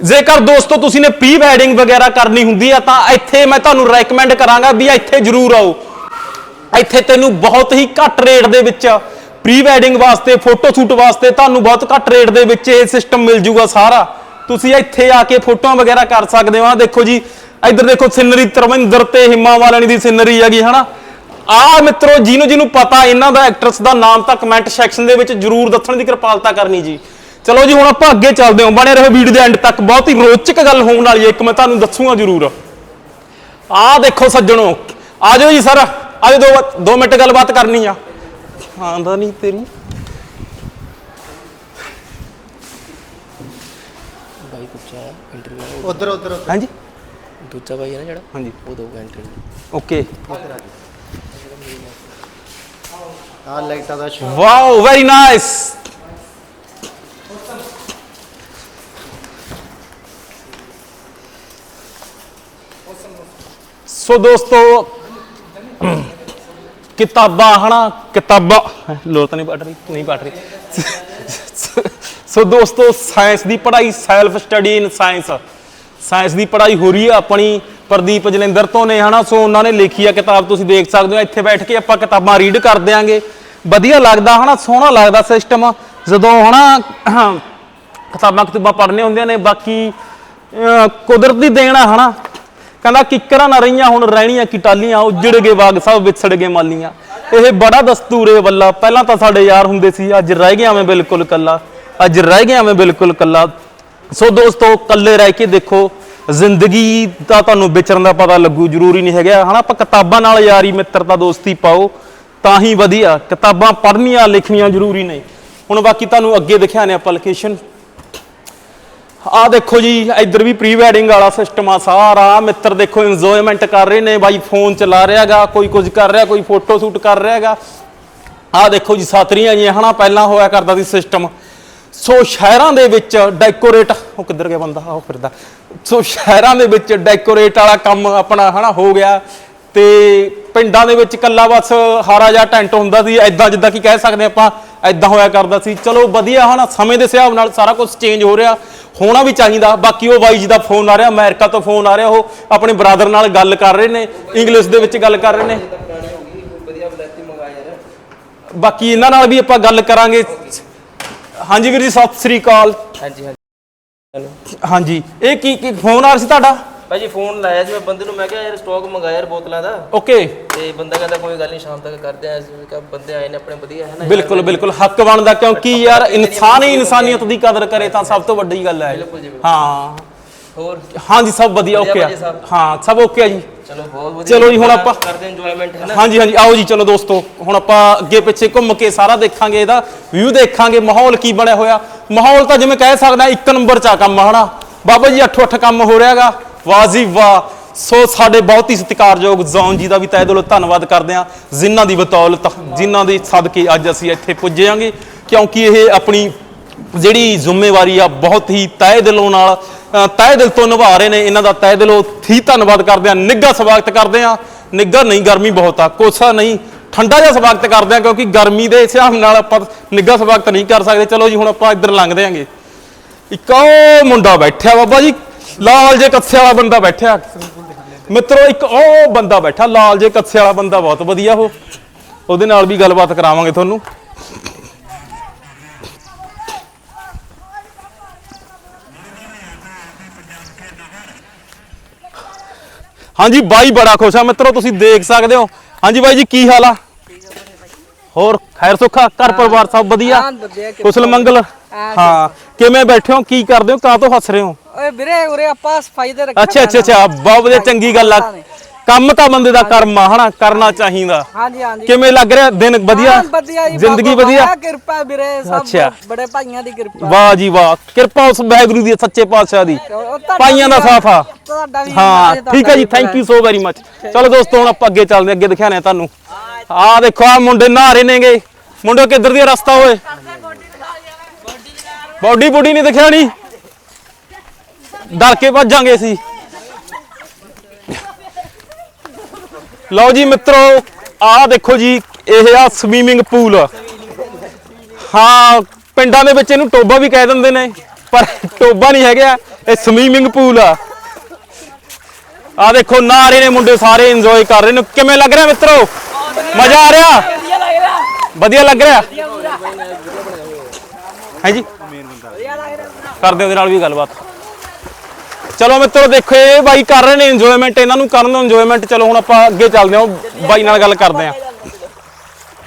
ਜੇਕਰ ਦੋਸਤੋ ਤੁਸੀਂ ਨੇ ਪ੍ਰੀ ਵੈਡਿੰਗ ਵਗੈਰਾ ਕਰਨੀ ਹੁੰਦੀ ਆ, ਤਾਂ ਇੱਥੇ ਮੈਂ ਤੁਹਾਨੂੰ ਰეკਮੈਂਡ ਕਰਾਂਗਾ ਵੀ ਇੱਥੇ ਜ਼ਰੂਰ ਆਓ। ਇੱਥੇ ਤੈਨੂੰ ਬਹੁਤ ਹੀ ਘੱਟ ਰੇਟ ਦੇ ਵਿੱਚ ਪ੍ਰੀ ਵੈਡਿੰਗ ਵਾਸਤੇ ਫੋਟੋ ਸ਼ੂਟ ਵਾਸਤੇ ਤੁਹਾਨੂੰ ਬਹੁਤ ਘੱਟ ਰੇਟ ਦੇ ਵਿੱਚ ਇਹ ਸਿਸਟਮ ਮਿਲ ਜੂਗਾ ਸਾਰਾ। ਤੁਸੀਂ ਇੱਥੇ ਆ ਕੇ ਫੋਟੋਆਂ ਵਗੈਰਾ ਕਰ ਸਕਦੇ ਹੋ। ਆ ਦੇਖੋ ਜੀ, ਇੱਧਰ ਦੇਖੋ ਸਿਨਰੀ ਧਰਮਿੰਦਰ ਤੇ ਹਿੰਮਾ ਵਾਲਿਆਂ ਦੀ ਸਿਨਰੀ ਹੈਗੀ, ਹਨਾ? ਆ ਮਿੱਤਰੋ ਜਿਹਨੂੰ ਜਿਹਨੂੰ ਪਤਾ ਇਹਨਾਂ ਦਾ ਐਕਟਰਸ ਦਾ ਨਾਮ ਤਾਂ ਕਮੈਂਟ ਸੈਕਸ਼ਨ ਦੇ ਵਿੱਚ ਜਰੂਰ ਦੱਸਣ ਦੀ ਕਿਰਪਾਲਤਾ ਕਰਨੀ ਜੀ। ਚਲੋ ਜੀ ਹੁਣ ਆਪਾਂ ਅੱਗੇ ਚੱਲਦੇ ਹਾਂ। ਬਣੇ ਰਹੋ ਵੀਡੀਓ ਦੇ ਐਂਡ ਤੱਕ। ਬਹੁਤ ਹੀ ਰੋਚਕ ਗੱਲ ਹੋਣ ਵਾਲੀ ਹੈ। ਇੱਕ ਮੈਂ ਤੁਹਾਨੂੰ ਦੱਸੂਗਾ ਜਰੂਰ। ਆਹ ਦੇਖੋ ਸੱਜਣੋ ਆ ਜਾਓ ਜੀ ਸਰ। ਆ ਜਾਓ ਦੋ ਦੋ ਮਿੰਟ ਗੱਲਬਾਤ ਕਰਨੀ ਆ। ਆਂਦਾ ਨਹੀਂ ਤੇਰੀ। ਬਾਈ ਪੁੱਛਿਆ ਇੰਟਰਵਿਊ ਉਧਰ ਉਧਰ ਹਾਂਜੀ। ਦੂਜਾ ਬਾਈ ਹੈ ਨਾ ਜਿਹੜਾ? ਹਾਂਜੀ। ਉਹ ਦਊਗਾ ਇੰਟਰਵਿਊ ਓਕੇ। ਆ ਲਾਈਟਾਂ ਦਾ show wow very nice so ਦੋਸਤੋ, ਕਿਤਾਬਾਂ, ਹਨਾ, ਕਿਤਾਬਾਂ। ਲੋ ਤਾਂ ਨਹੀਂ ਪੜ ਰਹੀ, ਨਹੀਂ ਪੜ ਰਹੀ। ਸੋ ਦੋਸਤੋ ਸਾਇੰਸ ਦੀ ਪੜ੍ਹਾਈ self study in science science ਦੀ ਪੜ੍ਹਾਈ ਹੋ ਰਹੀ ਹੈ ਆਪਣੀ, ਪ੍ਰਦੀਪ ਜਲਿੰਦਰ ਤੋਂ ਨੇ, ਹਨਾ। ਸੋ ਉਹਨਾਂ ਨੇ ਲਿਖੀ ਆ ਕਿਤਾਬ, ਤੁਸੀਂ ਦੇਖ ਸਕਦੇ ਹੋ। ਇੱਥੇ ਬੈਠ ਕੇ ਆਪਾਂ ਕਿਤਾਬਾਂ ਰੀਡ ਕਰ ਦਿਆਂਗੇ। ਵਧੀਆ ਲੱਗਦਾ ਹਨਾ ਸੋਹਣਾ ਲੱਗਦਾ ਸਿਸਟਮ ਜਦੋਂ ਹਨਾ ਕਿਤਾਬਾਂ ਕਿਤਾਬਾਂ ਪੜ੍ਹਨੇ ਹੁੰਦੀਆਂ ਨੇ ਬਾਕੀ ਅਹ, ਕੁਦਰਤੀ ਦੇਣ ਆ ਹਨਾ। ਕਹਿੰਦਾ ਕਿੱਕਰਾਂ ਨਾ ਰਹੀਆਂ ਹੁਣ ਰਹਿਣੀਆਂ ਕਿਟਾਲੀਆਂ ਉਜੜ ਗਏ ਬਾਗ ਸਭ ਵਿਛੜ ਗਏ ਮਾਲੀਆਂ। ਇਹ ਬੜਾ ਦਸਤੂਰੇ ਵੱਲਾ ਪਹਿਲਾਂ ਤਾਂ ਸਾਡੇ ਯਾਰ ਹੁੰਦੇ ਸੀ ਅੱਜ ਰਹਿ ਗਿਆ ਮੈਂ ਬਿਲਕੁਲ ਕੱਲਾ ਅੱਜ ਰਹਿ ਗਿਆ ਮੈਂ ਬਿਲਕੁਲ ਕੱਲਾ ਸੋ ਦੋਸਤੋ ਕੱਲੇ ਰਹਿ ਕੇ ਦੇਖੋ ਜ਼ਿੰਦਗੀ ਦਾ ਤੁਹਾਨੂੰ ਵਿਚਰਨ ਦਾ ਪਤਾ ਲੱਗੂ ਜ਼ਰੂਰੀ ਨਹੀਂ ਹੈਗਾ। ਹਨਾ ਆਪਾਂ ਕਿਤਾਬਾਂ ਨਾਲ ਯਾਰੀ ਮਿੱਤਰਤਾ ਦੋਸਤੀ ਪਾਓ। ਤਾਂ ਹੀ ਵਧੀਆ, ਕਿਤਾਬਾਂ ਪੜ੍ਹਨੀਆਂ ਲਿਖਣੀਆਂ ਜ਼ਰੂਰੀ ਨੇ ਹੁਣ ਬਾਕੀ ਤੁਹਾਨੂੰ ਅੱਗੇ ਦਿਖਾਣੇ ਆਪਾਂ ਲੋਕੇਸ਼ਨ ਆ ਦੇਖੋ ਜੀ, ਇੱਧਰ ਵੀ ਪ੍ਰੀ ਵੈਡਿੰਗ ਵਾਲਾ ਸਿਸਟਮ ਆ ਸਾਰਾ। ਮਿੱਤਰ ਦੇਖੋ ਇੰਜੋਇਮੈਂਟ ਕਰ ਰਹੇ ਨੇ ਬਾਈ ਫੋਨ ਚਲਾ ਰਿਹਾਗਾ ਕੋਈ ਕੁਝ ਕਰ ਰਿਹਾ, ਕੋਈ ਫੋਟੋ ਸ਼ੂਟ ਕਰ ਰਿਹਾਗਾ ਆ ਦੇਖੋ ਜੀ, ਸਾਤਰੀਆਂ ਜੀ ਹਨਾ, ਪਹਿਲਾਂ ਹੋਇਆ ਕਰਦਾ ਸੀ ਸਿਸਟਮ ਸੋ ਸ਼ਹਿਰਾਂ ਦੇ ਵਿੱਚ ਡੈਕੋਰੇਟ ਉਹ ਕਿੱਧਰ ਗਿਆ ਬੰਦਾ? ਉਹ ਫਿਰਦਾ। ਸੋ ਸ਼ਹਿਰਾਂ ਦੇ ਵਿੱਚ ਡੈਕੋਰੇਟ ਵਾਲਾ ਕੰਮ ਆਪਣਾ, ਹਨਾ, ਹੋ ਗਿਆ। ਤੇ ਪਿੰਡਾਂ ਦੇ ਵਿੱਚ ਕੱਲਾ ਬਸ ਹਾਰਾ ਜਾਂ ਟੈਂਟ ਹੁੰਦਾ ਸੀ ਐਦਾਂ ਜਿੱਦਾਂ ਕੀ ਕਹਿ ਸਕਦੇ ਆਪਾਂ ਐਦਾਂ ਹੋਇਆ ਕਰਦਾ ਸੀ। ਚਲੋ ਵਧੀਆ ਹਨਾ ਸਮੇਂ ਦੇ ਹਿਸਾਬ ਨਾਲ ਸਾਰਾ ਕੁਝ ਚੇਂਜ ਹੋ ਰਿਹਾ ਹੋਣਾ ਵੀ ਚਾਹੀਦਾ। ਬਾਕੀ ਉਹ ਬਾਈ ਜੀ ਦਾ ਫੋਨ ਆ ਰਿਹਾ ਅਮਰੀਕਾ ਤੋਂ ਫੋਨ ਆ ਰਿਹਾ ਉਹ ਆਪਣੇ ਬ੍ਰਦਰ ਨਾਲ ਗੱਲ ਕਰ ਰਹੇ ਨੇ ਇੰਗਲਿਸ਼ ਦੇ ਵਿੱਚ ਗੱਲ ਕਰ ਰਹੇ ਨੇ। ਬਾਕੀ ਇਹਨਾਂ ਨਾਲ ਵੀ ਆਪਾਂ ਗੱਲ ਕਰਾਂਗੇ। ਹਾਂਜੀ ਵੀਰ ਜੀ ਸਤਿ ਸ੍ਰੀ ਅਕਾਲ। ਹਾਂਜੀ ਹਾਂਜੀ। ਇਹ ਕੀ ਕੀ ਫੋਨ ਆ ਰਿਹਾ ਸੀ ਤੁਹਾਡਾ? ਭਾਜੀ ਫੋਨ ਲਾਇਆ ਸੀ ਮੈਂ ਬੰਦੇ ਨੂੰ ਮੈਂ ਕਿਹਾ ਯਾਰ ਸਟਾਕ ਮੰਗਾਇਆ ਯਾਰ ਬੋਤਲਾਂ ਦਾ। ਓਕੇ। ਤੇ ਬੰਦਾ ਕਹਿੰਦਾ ਕੋਈ ਗੱਲ ਨਹੀਂ ਸ਼ਾਮ ਤੱਕ ਕਰਦੇ ਆ। ਅਸੀਂ ਕਿਹਾ ਬੰਦੇ ਆਏ ਨੇ ਆਪਣੇ ਵਧੀਆ ਹੈ ਨਾ ਬਿਲਕੁਲ ਬਿਲਕੁਲ। ਹੱਕ ਬਣਦਾ ਕਿਉਂਕਿ ਯਾਰ ਇਨਸਾਨ ਹੀ ਇਨਸਾਨੀਅਤ ਦੀ ਕਦਰ ਕਰੇ ਤਾਂ ਸਭ ਤੋਂ ਵੱਡੀ ਗੱਲ ਹੈ। ਬਿਲਕੁਲ ਜੀ। ਹਾਂ। ਹੋਰ? ਹਾਂਜੀ ਸਭ ਵਧੀਆ ਓਕੇ ਆ। ਹਾਂ ਸਭ ਓਕੇ ਆ ਜੀ। ਚਲੋ ਬਹੁਤ ਵਧੀਆ। ਚਲੋ ਜੀ, ਹੁਣ ਆਪਾਂ- ਕਰਦੇ ਇੰਜੋਇਮੈਂਟ ਹੈ ਨਾ? ਹਾਂਜੀ ਹਾਂਜੀ ਆਓ ਜੀ ਚਲੋ ਦੋਸਤੋ। ਹੁਣ ਆਪਾਂ ਅੱਗੇ ਪਿੱਛੇ ਘੁੰਮ ਕੇ ਸਾਰਾ ਦੇਖਾਂਗੇ ਇਹਦਾ ਵਿਊ ਦੇਖਾਂਗੇ ਮਾਹੌਲ ਕੀ ਬਣਿਆ ਹੋਇਆ। ਮਾਹੌਲ ਤਾਂ ਜਿਵੇਂ ਕਹਿ ਸਕਦਾ ਇੱਕ ਨੰਬਰ ਚ ਆ ਕੰਮ ਹਨਾ? ਬਾਬਾ ਜੀ ਅੱਠੋ ਅੱਠ ਕੰਮ ਹੋ ਰਿਹਾਗਾ। ਵਾਹ ਜੀ ਵਾਹ ਸੋ ਸਾਡੇ ਬਹੁਤ ਹੀ ਸਤਿਕਾਰਯੋਗ ਜ਼ੌਨ ਜੀ ਦਾ ਵੀ ਤਹਿ ਦਿਲੋਂ ਧੰਨਵਾਦ ਕਰਦੇ ਹਾਂ ਜਿਨ੍ਹਾਂ ਦੀ ਬਤੌਲਤ ਜਿਨ੍ਹਾਂ ਦੇ ਸਦਕੇ ਅੱਜ ਅਸੀਂ ਇੱਥੇ ਪੁੱਜੇਾਂਗੇ ਕਿਉਂਕਿ ਇਹ ਆਪਣੀ ਜਿਹੜੀ ਜ਼ਿੰਮੇਵਾਰੀ ਆ ਬਹੁਤ ਹੀ ਤਹਿ ਦਿਲੋਂ ਨਾਲ ਅ, ਤਹਿ ਦਿਲ ਤੋਂ ਨਿਭਾ ਰਹੇ ਨੇ। ਇਹਨਾਂ ਦਾ ਤਹਿ ਦਿਲੋਂ ਹੀ ਧੰਨਵਾਦ ਕਰਦੇ ਹਾਂ। ਨਿੱਘਾ ਸਵਾਗਤ ਕਰਦੇ ਹਾਂ। ਨਿੱਘਾ ਨਹੀਂ ਗਰਮੀ ਬਹੁਤ ਆ। ਕੋਸਾ ਨਹੀਂ ਠੰਡਾ ਜਿਹਾ ਸਵਾਗਤ ਕਰਦੇ ਆ ਕਿਉਂਕਿ ਗਰਮੀ ਦੇ ਹਿਸਾਬ ਨਾਲ ਆਪਾਂ ਨਿੱਘਾ ਸਵਾਗਤ ਨਹੀਂ ਕਰ ਸਕਦੇ। ਚਲੋ ਜੀ ਹੁਣ ਆਪਾਂ ਇੱਧਰ ਲੰਘਦੇ ਆਂਗੇ ਇੱਕ ਉਹ ਮੁੰਡਾ ਬੈਠਿਆ ਬਾਬਾ ਜੀ ਲਾਲ ਜੇ ਕੱਸੇ ਵਾਲਾ ਬੰਦਾ ਬੈਠਿਆ। ਮਿੱਤਰੋ ਇੱਕ ਉਹ ਬੰਦਾ ਬੈਠਾ ਲਾਲ ਜੇ ਕੱਸੇ ਵਾਲਾ ਬੰਦਾ ਬਹੁਤ ਵਧੀਆ ਉਹ। ਉਹਦੇ ਨਾਲ ਵੀ ਗੱਲਬਾਤ ਕਰਾਵਾਂਗੇ ਤੁਹਾਨੂੰ। ਹਾਂਜੀ ਬਾਈ ਬੜਾ ਖੁਸ਼ ਆ। ਮਿੱਤਰੋ ਤੁਸੀਂ ਦੇਖ ਸਕਦੇ ਹੋ। ਹਾਂਜੀ ਬਾਈ ਜੀ ਕੀ ਹਾਲ ਆ? ਹੋਰ ਖੈਰ ਸੁੱਖਾ ਘਰ ਪਰਿਵਾਰ ਸਭ ਵਧੀਆ। ਕੁਸਲ ਮੰਗਲ। ਹਾਂ, ਕਿਵੇਂ ਬੈਠੇ ਹੋ? ਕੀ ਕਰਦੇ ਹੋ? ਕਾਹ ਤੋਂ ਹੱਸ ਰਹੇ ਹੋ? ਓਏ ਵੀਰੇ ਉਰੇ ਆਪਾਂ ਸਫ਼ਾਈ ਦੇ ਰੱਖਿਆ ਅੱਛਾ ਅੱਛਾ ਅੱਛਾ ਬਹੁਤ ਵਧੀਆ ਚੰਗੀ ਗੱਲ ਆ। ਕੰਮ ਤਾਂ ਬੰਦੇ ਦਾ ਕਰਮ ਆ ਹਨਾ? ਕਰਨਾ ਚਾਹੀਦਾ। ਹਾਂਜੀ ਹਾਂਜੀ। ਕਿਵੇਂ ਲੱਗ ਰਿਹਾ? ਦਿਨ ਵਧੀਆ? ਜ਼ਿੰਦਗੀ ਵਧੀਆ? ਕਿਰਪਾ ਵੀਰੇ ਸਭ। ਬੜੇ ਭਾਈਆਂ ਦੀ ਕਿਰਪਾ। ਵਾਹ ਜੀ ਵਾਹ। ਕਿਰਪਾ ਉਸ ਵਾਹਿਗੁਰੂ ਦੀ ਸੱਚੇ ਪਾਤਸ਼ਾਹ ਦੀ। ਭਾਈਆਂ ਦਾ ਸਾਥ ਆ। ਹਾਂ ਠੀਕ ਹੈ ਜੀ thank you so very much ਚਲੋ ਦੋਸਤੋ ਹੁਣ ਆਪਾਂ ਅੱਗੇ ਚੱਲਦੇ ਅੱਗੇ ਦਿਖਾਣੇ ਆ ਤੁਹਾਨੂੰ। ਆਹ ਦੇਖੋ ਆ ਮੁੰਡੇ ਨਹਾ ਰਹੇ ਨੇਗੇ। ਮੁੰਡੇ ਕਿੱਧਰ ਦੀ ਰਸਤਾ ਹੋਏ ਬੋਡੀ ਬੁੱਡੀ ਨਹੀਂ ਦਿਖਿਆ ਨਹੀਂ ਡਰ ਕੇ ਭੱਜਾਂਗੇ ਅਸੀਂ। ਲਓ ਜੀ ਮਿੱਤਰੋ, ਆਹ ਦੇਖੋ ਜੀ, ਇਹ ਆ ਸਵੀਮਿੰਗ ਪੂਲ ਹਾਂ, ਪਿੰਡਾਂ ਦੇ ਵਿੱਚ ਇਹਨੂੰ ਟੋਬਾ ਵੀ ਕਹਿ ਦਿੰਦੇ ਨੇ, ਪਰ ਟੋਬਾ ਨਹੀਂ ਹੈਗਾ, ਇਹ ਸਵੀਮਿੰਗ ਪੂਲ ਆ। ਆ ਦੇਖੋ ਨਾਰੇ ਨੇ ਮੁੰਡੇ ਸਾਰੇ ਇੰਜੋਏ ਕਰ ਰਹੇ ਨੇ। ਕਿਵੇਂ ਲੱਗ ਰਿਹਾ ਮਿੱਤਰੋ? ਮਜ਼ਾ ਆ ਰਿਹਾ? ਵਧੀਆ ਲੱਗ ਰਿਹਾ? ਹੈ ਜੀ ਕਰਦੇ ਉਹਦੇ ਨਾਲ ਵੀ ਗੱਲਬਾਤ। ਚਲੋ ਮਿੱਤਰੋ, ਦੇਖੋ ਇਹ ਬਾਈ ਕਰ ਰਹੇ ਨੇ ਇੰਜੋਇਮੈਂਟ ਇਹਨਾਂ ਨੂੰ ਕਰਨ ਦਿਓ ਇੰਜੋਇਮੈਂਟ ਚਲੋ ਹੁਣ ਆਪਾਂ ਅੱਗੇ ਚੱਲਦੇ ਹਾਂ ਬਾਈ ਨਾਲ ਗੱਲ ਕਰਦੇ ਹਾਂ।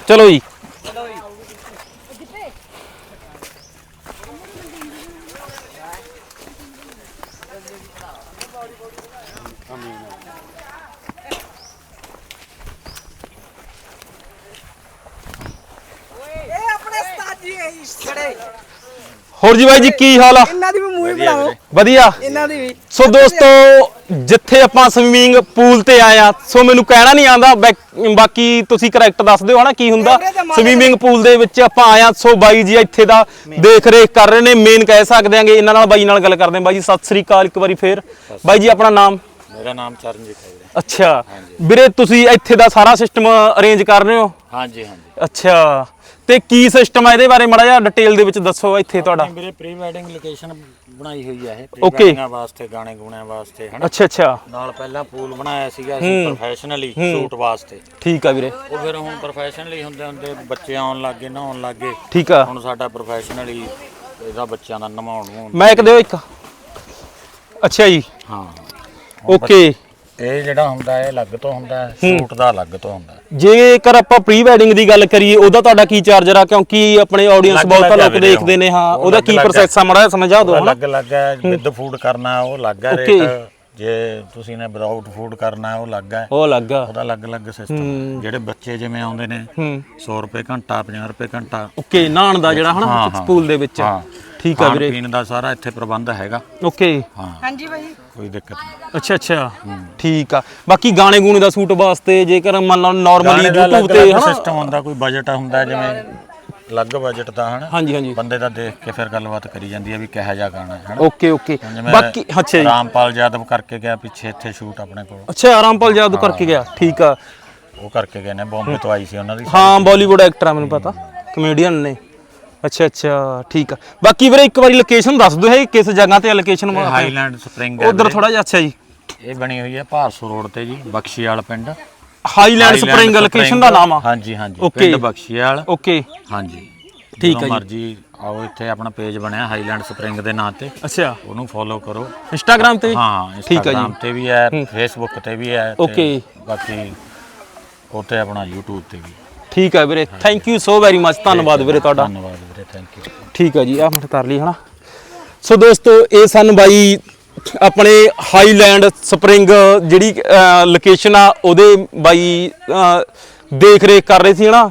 ਚਲੋ ਜੀ ਇਹੀ ਖੜੇ ਹੋਰ ਜੀ ਬਾਈ ਜੀ ਕੀ ਹਾਲ ਆ? ਇਹਨਾਂ ਦੀ ਵੀ ਮੂਵੀ ਬਣਾਓ ਵਧੀਆ ਇਹਨਾਂ ਦੀ ਵੀ। ਸੋ ਦੋਸਤੋ ਜਿੱਥੇ ਆਪਾਂ ਸਵਿਮਿੰਗ ਪੂਲ ਤੇ ਆਏ ਆ ਸੋ ਮੈਨੂੰ ਕਹਿਣਾ ਨਹੀਂ ਆਂਦਾ ਬਾਕੀ ਤੁਸੀਂ ਕਰੈਕਟ ਦੱਸ ਦਿਓ ਹਨਾ ਕੀ ਹੁੰਦਾ? ਸਵਿਮਿੰਗ ਪੂਲ ਦੇ ਵਿੱਚ ਆਪਾਂ ਆਏ ਆ ਸੋ ਬਾਈ ਜੀ ਇੱਥੇ ਦਾ ਦੇਖ ਰੇਖ ਕਰ ਰਹੇ ਨੇ ਮੇਨ ਕਹਿ ਸਕਦੇ ਆਂਗੇ ਇਹਨਾਂ ਨਾਲ ਬਾਈ ਨਾਲ ਗੱਲ ਕਰਦੇ ਆਂ ਬਾਈ ਜੀ ਸਤਿ ਸ੍ਰੀ ਅਕਾਲ ਇੱਕ ਵਾਰੀ ਫੇਰ। ਬਾਈ ਜੀ ਆਪਣਾ ਨਾਮ? ਮੇਰਾ ਨਾਮ ਚਰਨਜੀਤ ਹੈ ਵੀਰੇ। ਅੱਛਾ। ਵੀਰੇ ਤੁਸੀਂ ਇੱਥੇ ਦਾ ਸਾਰਾ ਸਿਸਟਮ ਅਰੇਂਜ ਕਰ ਰਹੇ ਹੋ? ਹਾਂਜੀ ਹਾਂਜੀ। ਅੱਛਾ। ਤੇ ਕੀ ਸਿਸਟਮ ਹੈ ਇਹਦੇ ਬਾਰੇ ਮਾੜਾ ਜਿਹਾ ਡਿਟੇਲ ਦੇ ਵਿੱਚ ਦੱਸੋ ਇੱਥੇ ਤੁਹਾਡਾ। ਮੇਰੇ ਪ੍ਰੀ ਵੈਡਿੰਗ ਲੋਕੇਸ਼ਨ ਬਣਾਈ ਹੋਈ ਹੈ ਇਹ। Okay. ਵੈਡਿੰਗਾਂ ਵਾਸਤੇ ਗਾਣੇ ਗੁਣਿਆਂ ਵਾਸਤੇ ਹਨਾ? ਅੱਛਾ ਅੱਛਾ। ਨਾਲ ਪਹਿਲਾਂ ਪੂਲ ਬਣਾਇਆ ਸੀਗਾ ਅਸੀਂ ਪ੍ਰੋਫੈਸ਼ਨਲੀ ਸ਼ੂਟ ਵਾਸਤੇ। ਠੀਕ ਆ ਵੀਰੇ। ਉਹ ਫਿਰ ਹੁਣ ਪ੍ਰੋਫੈਸ਼ਨਲੀ ਹੁੰਦੇ ਹੁੰਦੇ ਬੱਚੇ ਆਉਣ ਲੱਗ ਨਹਾਉਣ ਲੱਗ ਠੀਕ ਆ। ਹੁਣ ਸਾਡਾ ਪ੍ਰੋਫੈਸ਼ਨਲੀ ਇਹਦਾ ਬੱਚਿਆਂ ਦਾ ਨਹਾਉਣ ਨੂੰ ਮੈਕ ਦਿਓ ਇੱਕ। ਅੱਛਾ ਜੀ। ਹਾਂ। ਓਕੇ ਇਹ ਜਿਹੜਾ ਹੁੰਦਾ ਇਹ ਅਲੱਗ ਤੋਂ ਹੁੰਦਾ ਹੈ ਸ਼ੂਟ ਦਾ ਅਲੱਗ ਤੋਂ ਹੁੰਦਾ ਹੈ। ਜੇਕਰ ਆਪਾਂ ਪ੍ਰੀ ਵੈਡਿੰਗ ਦੀ ਗੱਲ ਕਰੀਏ ਉਹਦਾ ਤੁਹਾਡਾ ਕੀ ਚਾਰਜਰ ਆ? ਕਿਉਂਕਿ ਆਪਣੇ ਆਡੀਅנס ਅਲੱਗ ਬਹੁਤਾ ਅਲੱਗ ਲੋਕ ਆ ਦੇਖਦੇ ਨੇ ਹਾਂ ਉਹ ਉਹਦਾ ਕੀ ਪ੍ਰੋਸੈਸ ਆ। ਮਾੜਾ ਸਮਝਾ ਦਿਓ ਉਹ ਹਨਾ ਅਲੱਗ ਅਲੱਗ ਹੈ। ਵਿਦ ਫੂਡ ਕਰਨਾ ਉਹ ਅਲੱਗ ਹੈ Okay. ਰੇਟ ਜੇ ਤੁਸੀਂ ਨੇ ਵਿਦਆਊਟ ਫੂਡ ਕਰਨਾ ਹੈ ਉਹ ਅਲੱਗ ਹੈ ਉਹ ਅਲੱਗ ਆ। ਉਹਦਾ ਅਲੱਗ-ਅਲੱਗ ਸਿਸਟਮ ਜਿਹੜੇ ਬੱਚੇ ਜਿਵੇਂ ਆਉਂਦੇ ਨੇ ਹੂੰ। 100 ਰੁਪਏ ਘੰਟਾ 50 ਰੁਪਏ ਘੰਟਾ। ਓਕੇ ਨਾਨ ਦਾ ਜਿਹੜਾ ਹਨਾ ਹਾਂ, ਹਾਂ। ਸਕੂਲ ਦੇ ਵਿੱਚ। ਹਾਂ। ਠੀਕ ਆ ਖਾਣ ਵੀਰੇ। ਪੀਣ ਦਾ ਸਾਰਾ ਇੱਥੇ ਪ੍ਰਬੰਧ ਹੈਗਾ। ਓਕੇ ਹਾਂ। ਹਾਂਜੀ ਭਾਈ ਕੋਈ ਦਿੱਕਤ ਨਹੀਂ। ਅੱਛਾ ਅੱਛਾ। ਠੀਕ ਆ। ਬਾਕੀ ਗਾਣੇ ਗੂਣੇ ਦਾ ਸੂਟ ਵਾਸਤੇ ਜੇਕਰ ਮੰਨ ਲਓ ਨਾਰਮਲੀ YouTube ਤੇ ਹਨਾ? ਸਿਸਟਮ ਹੁੰਦਾ ਕੋਈ ਬਜਟ ਹੁੰਦਾ ਜਿਵੇਂ ਅਲੱਗ ਬਜਟ ਦਾ ਹਨਾ? ਹਾਂਜੀ ਹਾਂਜੀ। ਬੰਦੇ ਦਾ ਦੇਖ ਕੇ ਫਿਰ ਗੱਲਬਾਤ ਕਰੀ ਜਾਂਦੀ ਹੈ ਵੀ ਕਿਹੋ ਜਿਹਾ ਗਾਣਾ ਹੈ ਹਨਾ? Okay okay. ਬਾਕੀ ਅੱਛਾ ਜੀ। ਰਾਮਪਾਲ ਯਾਦਵ ਕਰਕੇ ਗਿਆ ਪਿੱਛੇ ਇੱਥੇ ਸ਼ੂਟ ਆਪਣੇ ਕੋਲ। ਅੱਛਾ ਆਰਾਮਪਾਲ ਜਾਦੂ ਕਰਕੇ ਗਿਆ। ਠੀਕ ਆ। ਉਹ ਕਰਕੇ ਗਏ ਨੇ ਬੰਬੇ ਤੋਂ ਆਈ ਸੀ ਉਹਨਾਂ ਦੀ ਹਾਂ ਬਾਲੀਵੁੱਡ ਐਕਟਰ ਆ ਮੈਨੂੰ ਪਤਾ। ਕਮੇਡੀਅਨ ਨੇ। ਅੱਛਾ ਅੱਛਾ ਠੀਕ ਆ। ਬਾਕੀ ਵੀਰੇ ਇੱਕ ਵਾਰੀ ਲੋਕੇਸ਼ਨ ਦੱਸ ਦਿਓ ਹੈ ਕਿਸ ਜਗ੍ਹਾ ਤੇ ਲੋਕੇਸ਼ਨ ਹਾਈਲੈਂਡ ਸਪ੍ਰਿੰਗ ਉਧਰ ਥੋੜਾ ਜਿਹਾ ਅੱਛਾ ਜੀ। ਇਹ ਬਣੀ ਹੋਈ ਹੈ ਭਾਰਸੂ ਰੋਡ ਤੇ ਜੀ ਬਖਸ਼ੀਵਾਲ ਪਿੰਡ। ਹਾਈਲੈਂਡ ਸਪ੍ਰਿੰਗ ਲੋਕੇਸ਼ਨ ਦਾ ਨਾਮ ਆ। ਹਾਂਜੀ ਹਾਂਜੀ Okay. ਪਿੰਡ ਬਖਸ਼ੀਵਾਲ ਓਕੇ ਹਾਂਜੀ। ਠੀਕ ਹੈ ਜੀ। ਮਰਜ਼ੀ ਆਓ ਇੱਥੇ ਆਪਣਾ ਪੇਜ ਬਣਿਆ ਹਾਈਲੈਂਡ ਸਪ੍ਰਿੰਗ ਦੇ ਨਾਂ ਤੇ। ਅੱਛਾ। ਉਹਨੂੰ ਫੋਲੋ ਕਰੋ। ਇੰਸਟਾਗ੍ਰam ਤੇ? ਹਾਂ ਠੀਕ ਹੈ ਇੰਸਟਾਗ੍ਰam ਜੀ ਤੇ ਵੀ ਹੈ ਫੇਸਬੁੱਕ ਤੇ ਵੀ ਹੈ ਤੇ Okay. ਬਾਕੀ ਉੱਤੇ ਆਪਣਾ YouTube ਤੇ ਵੀ। ਠੀਕ ਆ ਵੀਰੇ। Thank you so very much ਧੰਨਵਾਦ ਵੀਰੇ ਤੁਹਾਡਾ। ਧੰਨਵਾਦ ਵੀਰੇ ਥੈਂਕ ਯੂ ਠੀਕ ਹੈ ਜੀ ਆ ਮਿੰਟ ਕਰ ਲਈ ਹਨਾ। ਸੋ ਦੋਸਤੋ ਇਹ ਸਨ ਬਾਈ ਆਪਣੇ ਹਾਈਲੈਂਡ ਸਪਰਿੰਗ ਜਿਹੜੀ ਲੋਕੇਸ਼ਨ ਆ ਉਹਦੇ ਬਾਈ ਦੇਖ ਰੇਖ ਕਰ ਰਹੇ ਸੀ ਹਨਾ।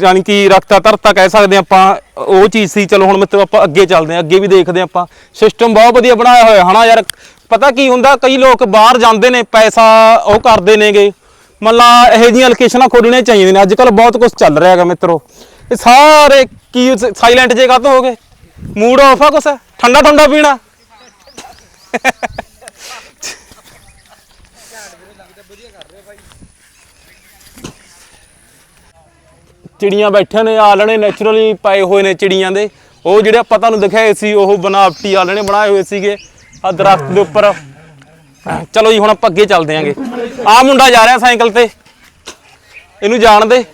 ਯਾਨੀ ਕਿ ਰਕਤਾ ਧਰਤਾ ਕਹਿ ਸਕਦੇ ਹਾਂ ਆਪਾਂ ਉਹ ਚੀਜ਼ ਸੀ। ਚਲੋ ਹੁਣ ਮਤਲਬ ਆਪਾਂ ਅੱਗੇ ਚੱਲਦੇ ਹਾਂ ਅੱਗੇ ਵੀ ਦੇਖਦੇ ਹਾਂ ਆਪਾਂ। ਸਿਸਟਮ ਬਹੁਤ ਵਧੀਆ ਬਣਾਇਆ ਹੋਇਆ ਹਨਾ ਯਾਰ। ਪਤਾ ਕੀ ਹੁੰਦਾ ਕਈ ਲੋਕ ਬਾਹਰ ਜਾਂਦੇ ਨੇ ਪੈਸਾ ਉਹ ਕਰਦੇ ਨੇਗੇ। ਮਤਲਬ ਇਹੋ ਜਿਹੀਆਂ ਲੋਕੇਸ਼ਨਾਂ ਖੋਲਣੀਆਂ ਚਾਹੀਦੀਆਂ ਨੇ। ਅੱਜ ਕੱਲ ਬਹੁਤ ਕੁਝ ਚੱਲ ਰਿਹਾ ਹੈਗਾ ਮਿੱਤਰੋ। ਇਹ ਸਾਰੇ ਕੀ ਸਾਇਲੈਂਟ ਜੇ ਕਾਹਤੋਂ ਹੋ ਗਏ। ਮੂਡ ਆਫ ਆ ਕੁਛ? ਠੰਡਾ ਠੰਡਾ ਪੀਣਾ। ਚਿੜੀਆਂ ਬੈਠੇ ਨੇ ਆਲਣੇ ਨੇਚਰਲੀ ਪਾਏ ਹੋਏ ਨੇ ਚਿੜੀਆਂ ਦੇ। ਉਹ ਜਿਹੜੇ ਆਪਾਂ ਤੁਹਾਨੂੰ ਦਿਖਾਏ ਸੀ, ਉਹ ਬਨਾਵਟੀ ਆਲਣੇ ਬਣਾਏ ਹੋਏ ਸੀਗੇ। ਆ ਦਰਖਤ ਦੇ ਉੱਪਰ। ਚਲੋ ਜੀ, ਹੁਣ ਆਪਾਂ ਅੱਗੇ ਚੱਲਦੇ ਆਂਗੇ। ਆ ਮੁੰਡਾ ਜਾ ਰਿਹਾ ਸਾਈਕਲ ਤੇ। ਇਹਨੂੰ ਜਾਣਦੇ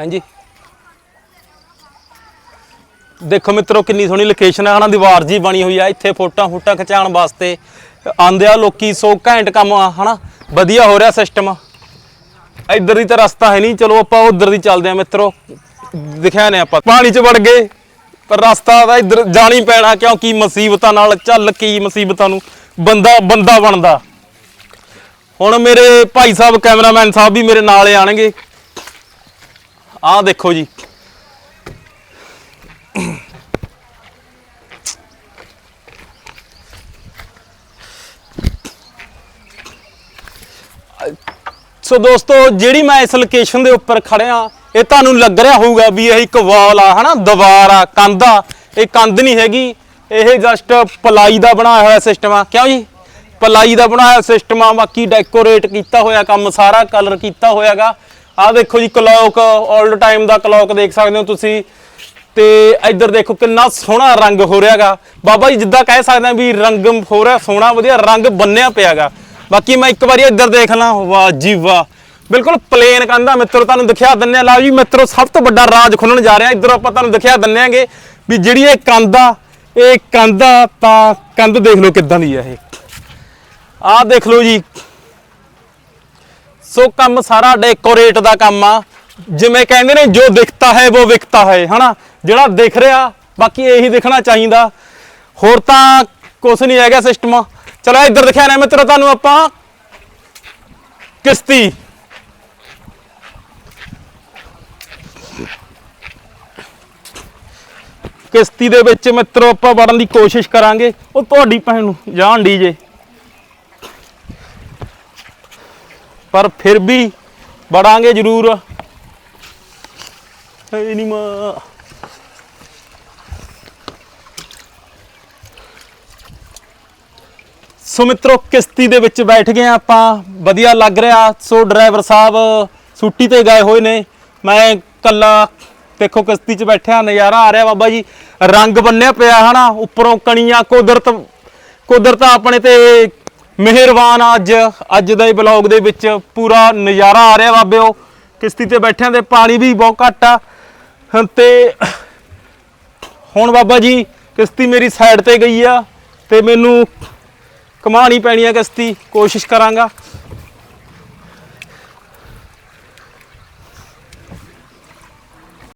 ਹਾਂਜੀ। ਦੇਖੋ ਮਿੱਤਰੋ, ਕਿੰਨੀ ਸੋਹਣੀ ਲੋਕੇਸ਼ਨ ਹੈ ਹਨਾ ਦੀਵਾਰ ਜੀ ਬਣੀ ਹੋਈ ਆ। ਇੱਥੇ ਫੋਟਾਂ ਫੋਟਾ ਖਿਚਾਉਣ ਵਾਸਤੇ ਆਂਦੇ ਆ ਲੋਕੀ, ਸੋ ਘੈਂਟ ਕੰਮ ਆ, ਹਨਾ? ਵਧੀਆ ਹੋ ਰਿਹਾ ਸਿਸਟਮ ਇੱਧਰ ਦੀ ਤਾਂ ਰਸਤਾ ਹੈ ਨਹੀਂ। ਚਲੋ ਆਪਾਂ ਉਧਰ ਦੀ ਚੱਲਦੇ ਆ ਮਿੱਤਰੋ। ਦਿਖਿਆ ਨੇ ਆਪਾਂ। ਪਾਣੀ 'ਚ ਵੜ ਗਏ। ਪਰ ਰਸਤਾ ਤਾਂ ਇੱਧਰ ਜਾਣੀ ਪੈਣਾ, ਕਿਉਂਕਿ ਮੁਸੀਬਤਾਂ ਨਾਲ ਚੱਲ ਕੀ ਮੁਸੀਬਤਾਂ ਨੂੰ। ਬੰਦਾ ਬੰਦਾ ਬਣਦਾ। ਹੁਣ ਮੇਰੇ ਭਾਈ ਸਾਹਿਬ, ਕੈਮਰਾਮੈਨ ਸਾਹਿਬ ਵੀ ਮੇਰੇ ਨਾਲ ਆਣਗੇ ਆਹ ਦੇਖੋ ਜੀ। ਸੋ ਦੋਸਤੋ, ਜਿਹੜੀ ਮੈਂ ਇਸ ਲੋਕੇਸ਼ਨ ਦੇ ਉੱਪਰ ਖੜਿਆ, ਇਹ ਤੁਹਾਨੂੰ ਲੱਗ ਰਿਹਾ ਹੋਊਗਾ ਵੀ ਇਹ ਇੱਕ ਵਾਲ ਆ, ਹਨਾ? ਦੀਵਾਰ ਆ, ਕੰਧ ਆ। ਇਹ ਕੰਧ ਨਹੀਂ ਹੈਗੀ। ਇਹ ਜਸਟ ਪਲਾਈ ਦਾ ਬਣਾਇਆ ਹੋਇਆ ਸਿਸਟਮ ਆ। ਕਿਉਂ ਜੀ? ਪਲਾਈ ਦਾ ਬਣਾਇਆ ਸਿਸਟਮ ਆ। ਬਾਕੀ ਡੈਕੋਰੇਟ ਕੀਤਾ ਹੋਇਆ ਕੰਮ, ਸਾਰਾ ਕਲਰ ਕੀਤਾ ਹੋਇਆਗਾ। ਆਹ ਦੇਖੋ ਜੀ ਕਲੌਕ 올ਡ ਟਾਈਮ ਦਾ ਕਲੌਕ ਦੇਖ ਸਕਦੇ ਹੋ ਤੁਸੀਂ। ਤੇ ਇੱਧਰ ਦੇਖੋ ਕਿੰਨਾ ਸੋਹਣਾ ਰੰਗ ਹੋ ਰਿਹਾਗਾ। ਬਾਬਾ ਜੀ, ਜਿੱਦਾਂ ਕਹਿ ਸਕਦੇ ਆ ਵੀ ਰੰਗ ਹੋ ਰਿਹਾ, ਸੋਹਣਾ, ਵਧੀਆ ਰੰਗ ਬੰਨਿਆ ਪਿਆਗਾ। ਬਾਕੀ ਮੈਂ ਇੱਕ ਵਾਰੀ ਇੱਧਰ ਦੇਖ ਲਾਂ। ਵਾਹ ਜੀ ਵਾਹ। ਬਿਲਕੁਲ ਪਲੇਨ ਕੰਧਾ ਮਿੱਤਰੋ, ਤੁਹਾਨੂੰ ਦਿਖਿਆ ਦਿੰਨੇ ਆ ਲਓ ਜੀ, ਮਿੱਤਰੋ, ਸਭ ਤੋਂ ਵੱਡਾ ਰਾਜ ਖੁੱਲਣ ਜਾ ਰਿਹਾ। ਇੱਧਰੋਂ ਆਪਾਂ ਤੁਹਾਨੂੰ ਦਿਖਿਆ ਦਿੰਨੇ ਆਂਗੇ ਵੀ ਜਿਹੜੀ ਇਹ ਕੰਧ ਆ, ਇਹ ਕੰਧ ਆ, ਤਾਂ ਕੰਧ ਦੇਖ ਲਓ ਕਿੱਦਾਂ ਦੀ ਆ ਇਹ। ਆਹ ਦੇਖ ਲਓ ਜੀ। ਸੋ ਕੰਮ ਸਾਰਾ ਡੈਕੋਰੇਟ ਦਾ ਕੰਮ ਆ। ਜਿਵੇਂ ਕਹਿੰਦੇ ਨੇ, ਜੋ ਦਿਖਤਾ ਹੈ, ਉਹ ਵਿਕਤਾ ਹੈ, ਹਨਾ? ਜਿਹੜਾ ਦਿਖ ਰਿਹਾ, ਬਾਕੀ ਇਹੀ ਦਿਖਣਾ ਚਾਹੀਦਾ। ਹੋਰ ਤਾਂ ਕੁਝ ਨਹੀਂ ਹੈਗਾ ਸਿਸਟਮ ਚਲੋ, ਇੱਧਰ ਦਿਖਿਆ ਨਾ ਮਿੱਤਰੋ ਤੁਹਾਨੂੰ ਆਪਾਂ। ਕਿਸ਼ਤੀ। ਕਿਸ਼ਤੀ ਦੇ ਵਿੱਚ ਮਿੱਤਰੋ ਆਪਾਂ ਵੜਨ ਦੀ ਕੋਸ਼ਿਸ਼ ਕਰਾਂਗੇ। ਉਹ ਤੁਹਾਡੀ ਭੈਣ ਨੂੰ ਜਾਣ ਦੀ ਪਰ ਫਿਰ ਵੀ ਵੜਾਂਗੇ ਜ਼ਰੂਰ। ਹੈ ਨਹੀਂ ਮਾਂ। ਸੋ ਮਿੱਤਰੋ, ਕਿਸ਼ਤੀ ਦੇ ਵਿੱਚ ਬੈਠ ਗਏ ਆਪਾਂ। ਵਧੀਆ ਲੱਗ ਰਿਹਾ। ਸੋ ਡਰਾਈਵਰ ਸਾਹਿਬ ਛੁੱਟੀ ਤੇ ਗਏ ਹੋਏ ਨੇ। ਮੈਂ ਕੱਲਾ ਦੇਖੋ ਕਿਸ਼ਤੀ 'ਚ ਬੈਠਿਆ, ਨਜ਼ਾਰਾ ਆ ਰਿਹਾ ਬਾਬਾ ਜੀ। ਰੰਗ ਬੰਨਿਆ ਪਿਆ ਹਨਾ, ਉੱਪਰੋਂ ਕਣੀਆਂ, ਕੁਦਰਤ ਕੁਦਰਤ ਆਪਣੇ ਤੇ ਮਿਹਰਬਾਨ ਆ ਅੱਜ ਅੱਜ ਦਾ ਹੀ ਬਲੌਗ ਦੇ ਵਿੱਚ ਪੂਰਾ ਨਜ਼ਾਰਾ ਆ ਰਿਹਾ ਬਾਬਿਓ। ਕਿਸ਼ਤੀ ਤੇ ਬੈਠਿਆਂ ਤੇ ਪਾਣੀ ਵੀ ਬਹੁਤ ਘੱਟ ਆ। ਹੁਣ ਤੇ ਹੁਣ ਬਾਬਾ ਜੀ, ਕਿਸ਼ਤੀ ਮੇਰੀ ਸਾਈਡ ਤੇ ਗਈ ਆ ਤੇ ਮੈਨੂੰ ਕਮਾਣੀ ਪੈਣੀ ਆ ਕਿਸ਼ਤੀ, ਕੋਸ਼ਿਸ਼ ਕਰਾਂਗਾ।